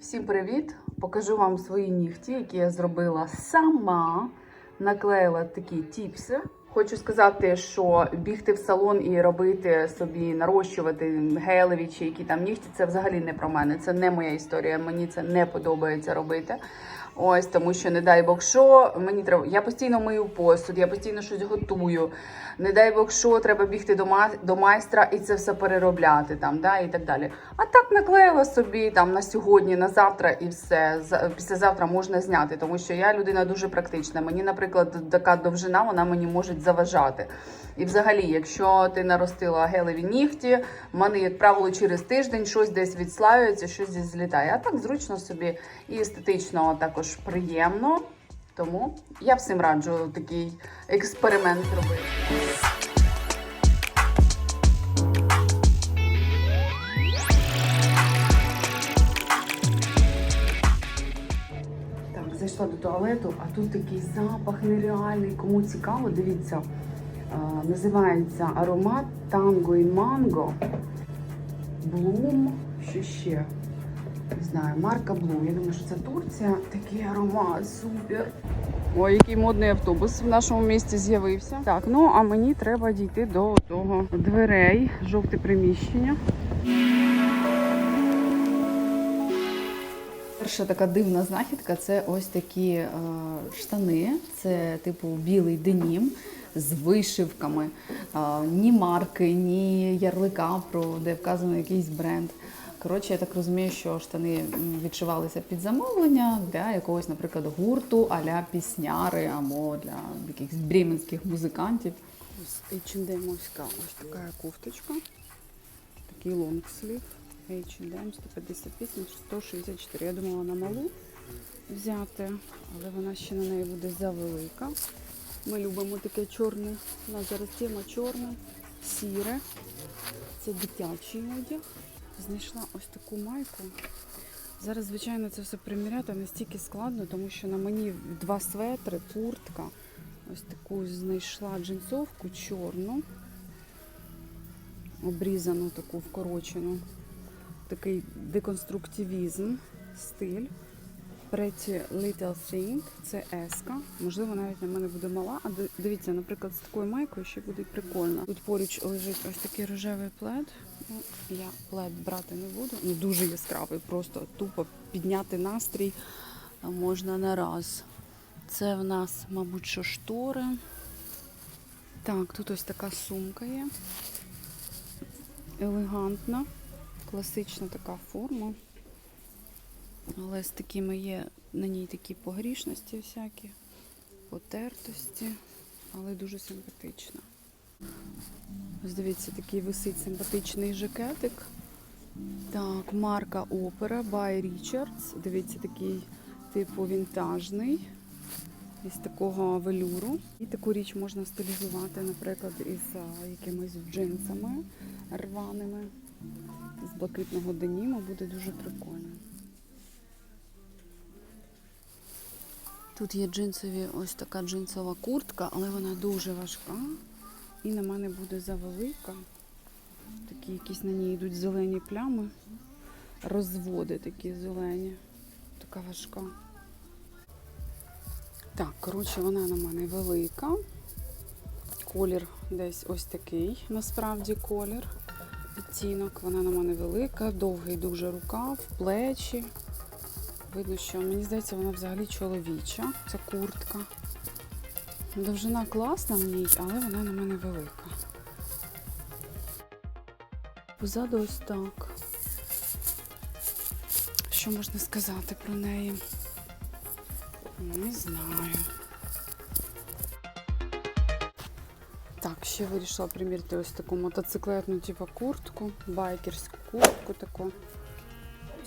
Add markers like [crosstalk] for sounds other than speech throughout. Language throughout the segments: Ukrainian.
Всім привіт! Покажу вам свої нігті, які я зробила сама. Наклеїла такі тіпси. Хочу сказати, що бігти в салон і робити собі, нарощувати гелеві чи які там нігті, це взагалі не про мене. Це не моя історія. Мені це не подобається робити. Ось тому, що не дай Бог, що мені треба. Я постійно мию посуд, я постійно щось готую. Не дай Бог, що треба бігти до ма- до майстра і це все переробляти там, да, і так далі. А так наклеїла собі там на сьогодні, на завтра і все. За- Післязавтра можна зняти, тому що я людина дуже практична. Мені, наприклад, така довжина, вона мені може заважати. І взагалі, якщо ти наростила гелеві нігті, в мене, як правило, через тиждень щось десь відслаюється, щось десь злітає. А так зручно собі і естетично також приємно. Тому я всім раджу такий експеримент робити. Так, зайшла до туалету, а тут такий запах нереальний. Кому цікаво, дивіться. А, називається аромат Tango in Mango. Блум, що ще? Не знаю, марка Блум. Я думаю, що це Турція. Такий аромат, супер. Ой, який модний автобус в нашому місті з'явився. Так, ну а мені треба дійти до того дверей, жовте приміщення. Перша така дивна знахідка це ось такі е, штани. Це типу білий денім з вишивками. Е, ні марки, ні ярлика, про де вказано якийсь бренд. Коротше, я так розумію, що штани відшивалися під замовлення для якогось, наприклад, гурту а-ля пісняри або для якихось бріменських музикантів. H&M-овська ось така кофточка. Такий лонгслів. H&M 158, 164. Я думала на малу взяти, але вона ще на неї буде завелика. Ми любимо таке чорне. У нас зараз тема чорне, сіре. Це дитячий одяг. Знайшла ось таку майку. Зараз, звичайно, це все приміряти настільки складно, тому що на мені два светри, куртка. Ось таку знайшла джинсовку чорну, обрізану таку вкорочену такий деконструктивізм, стиль. Pretty Little Thing, це еска. Можливо, навіть на мене буде мала. А дивіться, наприклад, з такою майкою ще буде прикольно. Тут поруч лежить ось такий рожевий плед. Ну, я плед брати не буду. Ну, дуже яскравий, просто тупо підняти настрій можна на раз. Це в нас, мабуть, що штори. Так, тут ось така сумка є. Елегантна класична така форма. Але з такими є на ній такі погрішності всякі, потертості, але дуже симпатична. Ось дивіться, такий висить симпатичний жакетик. Так, марка Опера by Richards. Дивіться, такий типу вінтажний. Із такого велюру. І таку річ можна стилізувати, наприклад, із якимись джинсами рваними з блакитного деніму буде дуже прикольно. Тут є джинсові, ось така джинсова куртка, але вона дуже важка. І на мене буде завелика. Такі якісь на ній йдуть зелені плями. Розводи такі зелені. Така важка. Так, коротше, вона на мене велика. Колір десь ось такий, насправді колір відтінок. Вона на мене велика, довгий дуже рукав, плечі. Видно, що мені здається, вона взагалі чоловіча, ця куртка. Довжина класна в ній, але вона на мене велика. Позаду ось так. Що можна сказати про неї? Не знаю. Так, ще вирішила приміряти ось таку мотоциклетну типу куртку, байкерську куртку таку.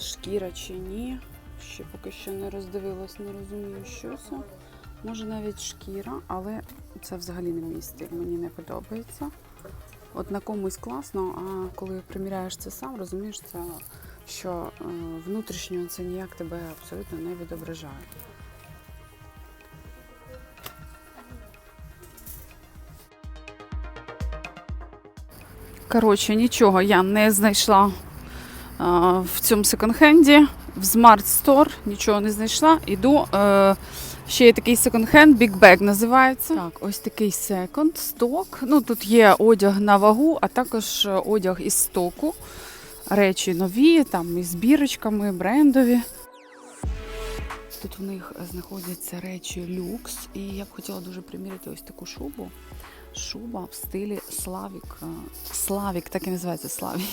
Шкіра чи ні. Ще поки що не роздивилась, не розумію, що це. Може навіть шкіра, але це взагалі не мій стиль, мені не подобається. От на комусь класно, а коли приміряєш це сам, розумієш, це, що е, внутрішньо це ніяк тебе абсолютно не відображає. Коротше, нічого я не знайшла а, в цьому секонд-хенді. В Smart Store нічого не знайшла. Іду. Е, ще є такий секонд-хенд, Big Bag називається. Так, ось такий секонд, сток. Ну, тут є одяг на вагу, а також е, одяг із стоку. Речі нові, там із бірочками, брендові. Тут в них знаходяться речі люкс, і я б хотіла дуже приміряти ось таку шубу. Шуба в стилі Славік. е, Славік, так і називається Славік.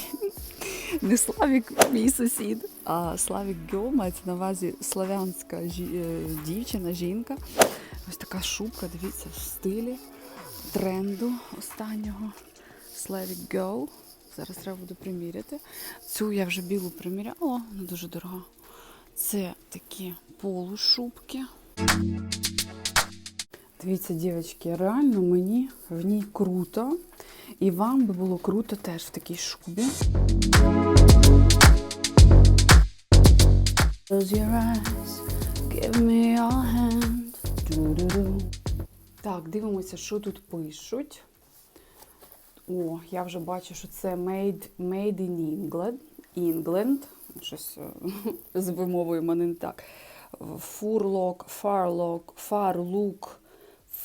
Не Славік, мій сусід, а Славік Гьол мається на увазі славянська жі- е, дівчина, жінка. Ось така шубка, дивіться, в стилі тренду останнього. Slavic Girl. Зараз треба буде приміряти. Цю я вже білу приміряла, вона дуже дорога. Це такі полушубки. Дивіться, дівчатки, реально мені в ній круто. І вам би було круто теж в такій шубі. Close your eyes, give me your hand. Так, дивимося, що тут пишуть. О, я вже бачу, що це made, made in England. England. Щось е, [laughs] з вимовою мене не так. Furlock, Farlock, Farlook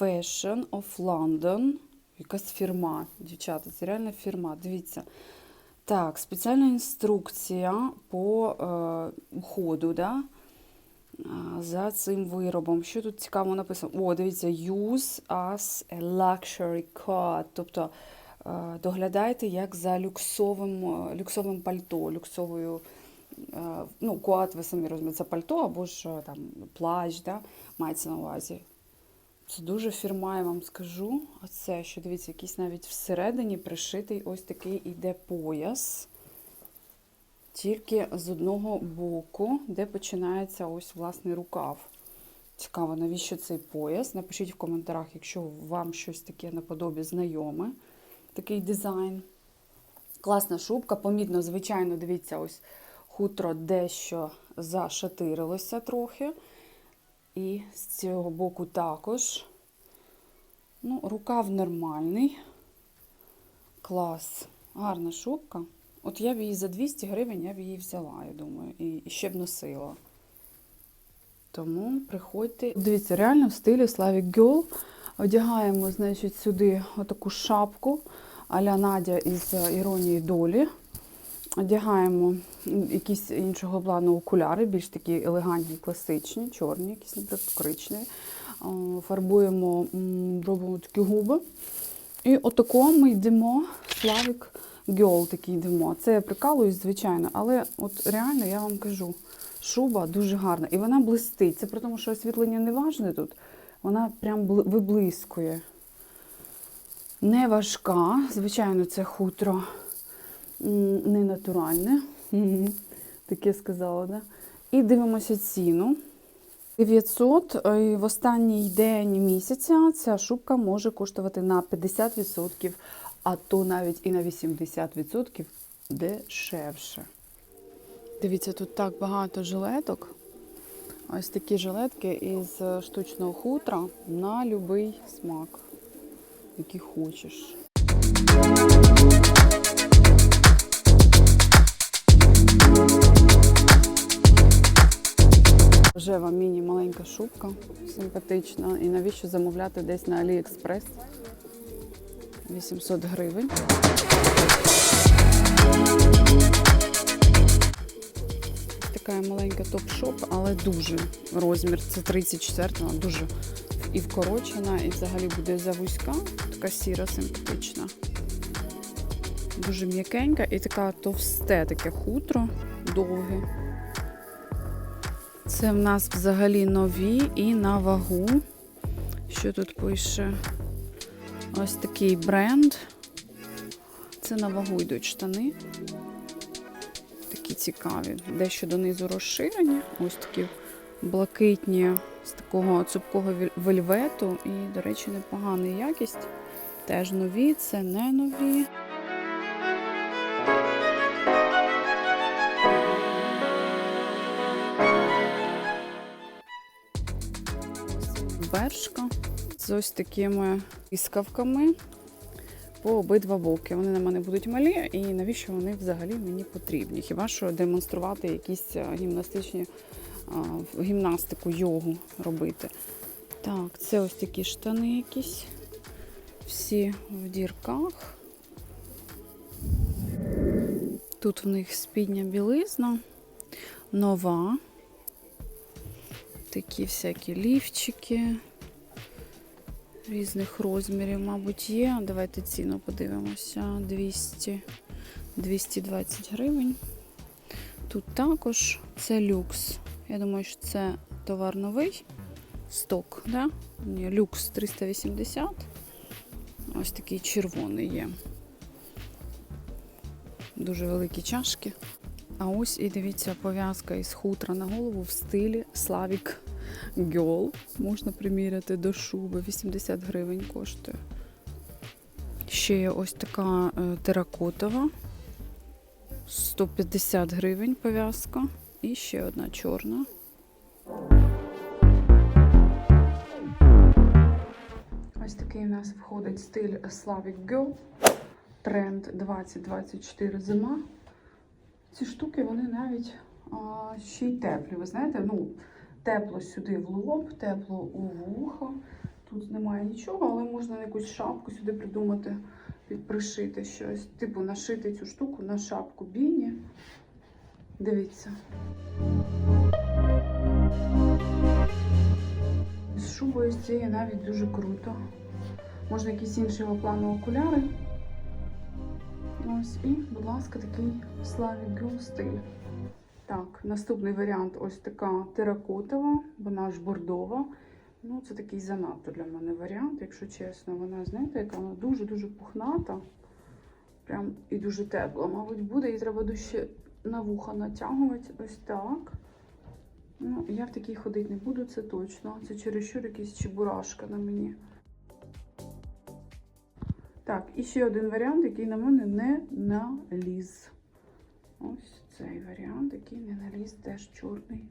Fashion of London. Якась фірма, дівчата, це реальна фірма. Дивіться. Так, спеціальна інструкція по е, ходу, да? за цим виробом. Що тут цікаво написано? О, дивіться, use as a luxury coat. Тобто е, доглядайте як за люксовим, е, люксовим пальто, люксовою. е, Ну, куат, ви самі розумієте, це пальто або ж е, там плащ, да, мається на увазі. Це дуже фірма, я вам скажу. А це, що дивіться, якийсь навіть всередині пришитий ось такий іде пояс. Тільки з одного боку, де починається ось власний рукав. Цікаво, навіщо цей пояс? Напишіть в коментарях, якщо вам щось таке наподобі знайоме, такий дизайн. Класна шубка, помітно, звичайно, дивіться, ось хутро дещо зашатирилося трохи. І з цього боку також. Ну, рукав нормальний. Клас. Гарна шубка. От я б її за 200 гривень я б її взяла, я думаю, і, ще б носила. Тому приходьте. Дивіться, реально в стилі Slavic Girl. Одягаємо, значить, сюди отаку шапку а-ля Надя із е, іронії долі. Одягаємо якісь іншого плану окуляри, більш такі елегантні, класичні, чорні, якісь, наприклад, коричневі. Фарбуємо, робимо такі губи. І отако ми йдемо, Славік Гьол такий йдемо. Це я прикалуюсь, звичайно, але от реально я вам кажу, шуба дуже гарна. І вона блистить. Це при тому, що освітлення не важне тут. Вона прям виблискує. Не важка, звичайно, це хутро м, не натуральне. Мгм. [laughs] Таке сказала, да? І дивимося ціну. 900 е, в останній день місяця ця шубка може коштувати на 50%, а то навіть і на 80% дешевше. Дивіться, тут так багато жилеток. Ось такі жилетки із е, штучного хутра на будь-який смак, який хочеш. Рожева міні маленька шубка, симпатична. І навіщо замовляти десь на Аліекспрес? 800 гривень. Така маленька топ-шоп, але дуже розмір. Це 34, вона дуже і вкорочена, і взагалі буде завузька. Така сіра, симпатична. Дуже м'якенька і така товсте, таке хутро, довге. Це в нас взагалі нові і на вагу. Що тут пише? Ось такий бренд. Це на вагу йдуть штани. Такі цікаві. Дещо донизу розширені. Ось такі блакитні з такого цупкого вельвету. І, до речі, непогана якість. Теж нові, це не нові. Бершка з ось такими іскавками. по обидва боки. Вони на мене будуть малі, і навіщо вони взагалі мені потрібні? Хіба що демонструвати якісь е, гімнастичні гімнастику, йогу робити. Так, це ось такі штани якісь. Всі в дірках. Тут в них спідня білизна, нова. Такі всякі лівчики різних розмірів, мабуть, є. Давайте ціну подивимося. 200, 220 гривень. Тут також це люкс. Я думаю, що це товар новий. Сток, да? Ні, люкс 380. Ось такий червоний є. Дуже великі чашки. А ось і дивіться, пов'язка із хутра на голову в стилі Slavic Girl. Можна приміряти до шуби. 80 гривень коштує. Ще є ось така е, теракотова. 150 гривень пов'язка. І ще одна чорна. Ось такий у нас входить стиль Slavic Girl. Тренд 2024 зима. Ці штуки вони навіть а, ще й теплі. Ви знаєте, ну, тепло сюди в лоб, тепло у вухо. Тут немає нічого, але можна якусь шапку сюди придумати, підпришити щось. Типу нашити цю штуку на шапку біні. Дивіться. З шубою з цією навіть дуже круто. Можна якісь іншого плану окуляри. Ось і, будь ласка, такий Slavic Girl стиль. Так, наступний варіант ось така теракотова, вона ж бордова. Ну, це такий занадто для мене варіант, якщо чесно. Вона, знаєте, яка вона дуже-дуже пухната. Прям і дуже тепла, мабуть, буде. І треба дужче на вуха натягувати. Ось так. Ну, я в такій ходити не буду, це точно. Це чересчур якийсь чебурашка на мені. Так, і ще один варіант, який на мене не наліз. Ось цей варіант, який не наліз, теж чорний.